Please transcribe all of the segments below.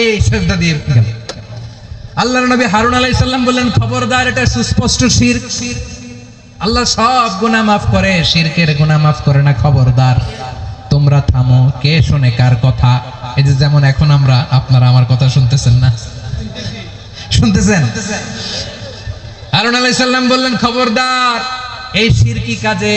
এই সেজদা দিয়ে গেল আল্লাহর নবী হারুন আলাইহিস সালাম বললেন, খবরদার, এটা সুস্পষ্ট শিরক আল্লাহ সব গুনাহ মাফ করে, শিরকের গুনাহ মাফ করে না, খবরদার। তোমরা থামো, কে শুনে কার কথা? এই যে যেমন এখন আমরা, আপনারা আমার কথা শুনতেছেন না? শুনতেছেন? হারুন আলাইহিস সালাম বললেন, খবরদার, এই শিরকি কাজে?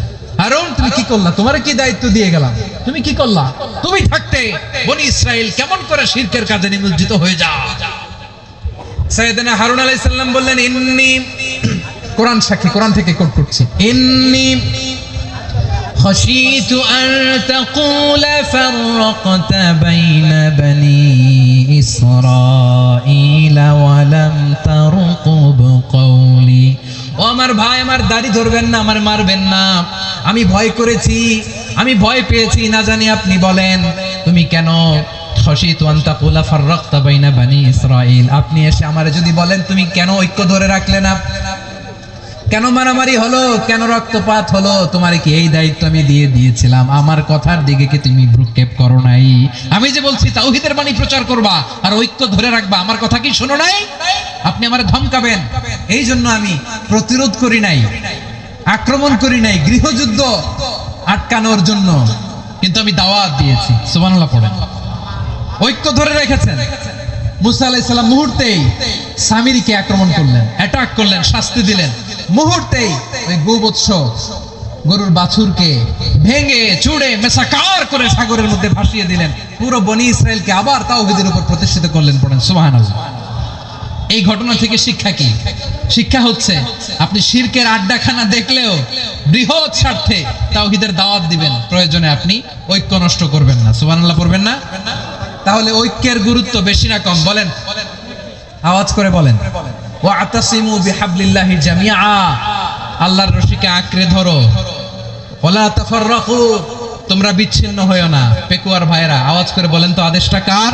হারুন তুমি কি করলা তোমার কি দায়িত্ব দিয়ে গেলাম তুমি কি করলা তুমি থাকতে বনি ইসরায়েল কেমন করে শিরকের কাজে নিমজ্জিত হয়ে যা সাইয়েদনা হারুন আলাইহিস সালাম বললেন ইন্নি কোরআন সাক্ষী কোরআন থেকে কোট করছি ইন্নি خشيت أن تقول فرقت بين بني إسرائيل ولم ترقب قولي ও আমার ভাই, আমার দাড়ি ধরবেন না, আমার মারবেন না। আমি ভয় করেছি, আমি ভয় পেয়েছি, না জানি আপনি বলেন। তুমি কেন? আপনি এসে আমারে যদি বলেন, তুমি কেন ঐক্য ধরে রাখলে না? কেন মারামারি হলো? কেন রক্তপাত হলো? তোমার কি এই দায়িত্ব আমি দিয়ে দিয়েছিলাম? আমার কথার দিকে কি তুমি ভ্রুক্ষেপ করো নাই? আমি যে বলছি, তাওহীদের বাণী প্রচার করবা আর ঐক্য ধরে রাখবা, আমার কথা কি শোনো নাই? আপনি আমার ধমকাবেন। এই জন্য আমি প্রতিরোধ করি নাই, আক্রমণ করি নাই, গৃহযুদ্ধ আটকানোর জন্য। কিন্তু আমি দাওয়াত দিয়েছি, সুবহানাল্লাহ পড়েন। ঐক্য ধরে রেখেছেন। মুসা আলাইসাল্লাম মুহূর্তেই সামিরিকে আক্রমণ করলেন অ্যাটাক করলেন, শাস্তি দিলেন। মুহূর্তেই ওই গোবৎস গরুর বাছুরকে ভেঙে চুড়ে মেসাকার করে সাগরের মধ্যে ভাসিয়ে দিলেন। পুরো বনি ইসরায়েলকে আবার তাওহীদের উপর প্রতিষ্ঠিত করলেন, পড়েন, সুবহানাল্লাহ। এই ঘটনা থেকে শিক্ষা কি? শিক্ষা হচ্ছে আপনি শিরকের আড্ডাখানা দেখলেও বৃহৎ স্বার্থে তাওহীদের দাওয়াত দিবেন। প্রয়োজনে আপনি ঐক্য নষ্ট করবেন না। সুবহানাল্লাহ পড়বেন না? তাহলে ঐক্যের গুরুত্ব বেশি না কম? বলেন। আওয়াজ করে বলেন। ও আতাসিমু বিহাবলিল্লাহি জামিআ। আল্লাহর রশিকে আঁকড়ে ধরো। ওলা তাফাররাকু। তোমরা বিচ্ছিন্ন হয়েও না। পেকুয়ার ভাইরা আওয়াজ করে বলেন তো আদেশটা কার?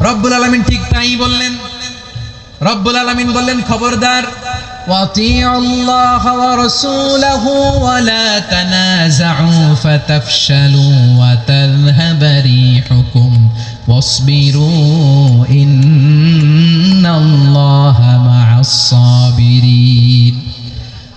রব্বুল আলমিন ঠিক তাই বললেন রব্বুল আলমিন বললেন খবরদার وأطيعوا الله ورسوله ولا تنازعوا فتفشلوا وتذهب ريحكم واصبروا إن الله مع الصابرين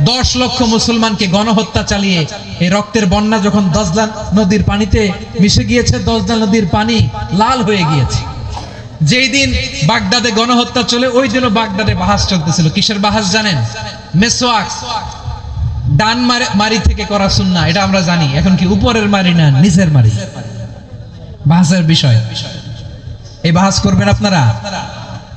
দশ লক্ষ মুসলমানকে গণহত্যা চালিয়ে এই রক্তের বন্যা যখন দজলা নদীর পানিতে মিশে গিয়েছে দজলা নদীর পানি লাল হয়ে গিয়েছে। যেই দিন বাগদাদে গণহত্যা চলে, ওই দিনও বাগদাদে বাহাস চলতেছিল। কিসের বাহাস জানেন? মেসোয়াক ডান মারি- থেকে করা সুন্না, এটা আমরা জানি। এখন কি উপরের মারি না নিচের মারি? বাহাসের বিষয়। এই বাহাস করবেন আপনারা?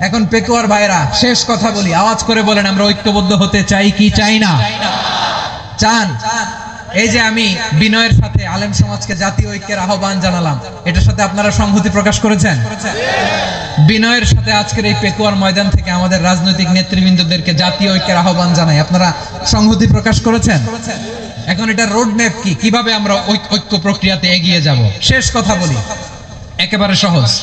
এখন পেকুয়ার ভাইরা শেষ কথা বলি। আওয়াজ করে বলেন, আমরা ঐক্যবদ্ধ হতে চাই কি চাই না? চান? এই যে আমি বিনয়ের সাথে আলেম সমাজকে জাতীয় ঐক্যের আহ্বান জানালাম, এটার সাথে আপনারা সংহতি প্রকাশ করেছেন? বিনয়ের সাথে আজকের এই পেকুয়ার ময়দান থেকে আমাদের রাজনৈতিক নেতৃবৃন্দদেরকে জাতীয় ঐক্যের আহ্বান জানাই। আপনারা সংহতি প্রকাশ করেছেন? এখন এটা রোড ম্যাপ কি? কীভাবে আমরা ঐক- ঐক্য প্রক্রিয়াতে এগিয়ে যাব? শেষ কথা বলি। একেবারে সহজ।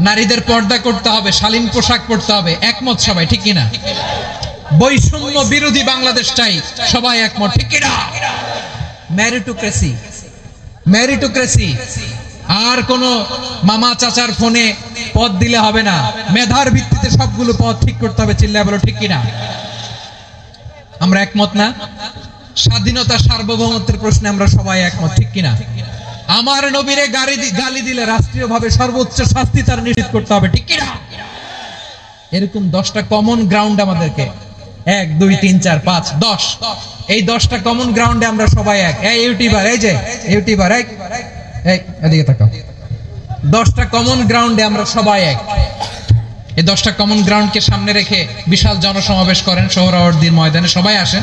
নারীদের পর্দা করতে হবে, শালীন পোশাক পরতে হবে। একমত সবাই, ঠিক কিনা? বৈষম্য বিরোধী বাংলাদেশ চাই সবাই একমত, ঠিক কিনা? ম্যারিটোক্রেসি ম্যারিটোক্রেসি আর কোন মামা চাচার ফোনে পদ দিলে হবে না। মেধার ভিত্তিতে সবগুলো পদ ঠিক করতে হবে, চিল্লায় বলো, ঠিক কিনা? আমরা একমত না? স্বাধীনতা সার্বভৌমত্বের প্রশ্নে আমরা সবাই একমত, ঠিক কিনা? আমার নবীরে দি- গালি দিলে রাষ্ট্রীয়ভাবে সর্বোচ্চ শাস্তি তার নিশ্চিত করতে হবে, ঠিক কিনা? এরকম দশটা কমন গ্রাউন্ড আমাদেরকে। এক, দুই, তিন, চার, পাঁচ, দশ। এই দশটা কমন গ্রাউন্ডে আমরা সবাই এক। এই ইউটিউবার, এই যে, ইউটিউবার, এই এদিকে তাকাও দশটা কমন গ্রাউন্ডে আমরা সবাই এক। এই দশটা কমন গ্রাউন্ডকে সামনে রেখে বিশাল জনসমাবেশ করেন সোহরাওয়ার্দীর ময়দানে সবাই আসেন।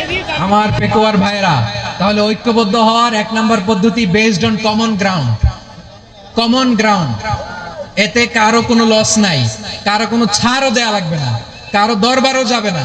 এদিকে তাকান। আমার পেকুয়ার ভাইরা তাহলে ঐক্যবদ্ধ হওয়ার এক নম্বর পদ্ধতি based on common ground common ground এতে কারও কোনো লস নাই। কারও কোনো ছাড়ও দেয়া লাগবে না। কারও দরবারও যাবে না।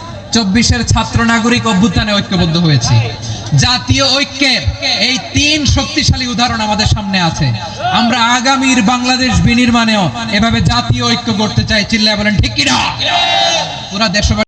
চব্বিশের ছাত্র নাগরিক অভ্যুত্থানে ঐক্যবদ্ধ হয়েছে। জাতীয় ঐক্যের এই তিন শক্তিশালী উদাহরণ আমাদের সামনে আছে। আমরা আগামীর বাংলাদেশ বিনির্মাণেও এভাবে জাতীয় ঐক্য করতে চাই, চিল্লায় বলেন, ঠিক কিনা? পুরা দেশবাসী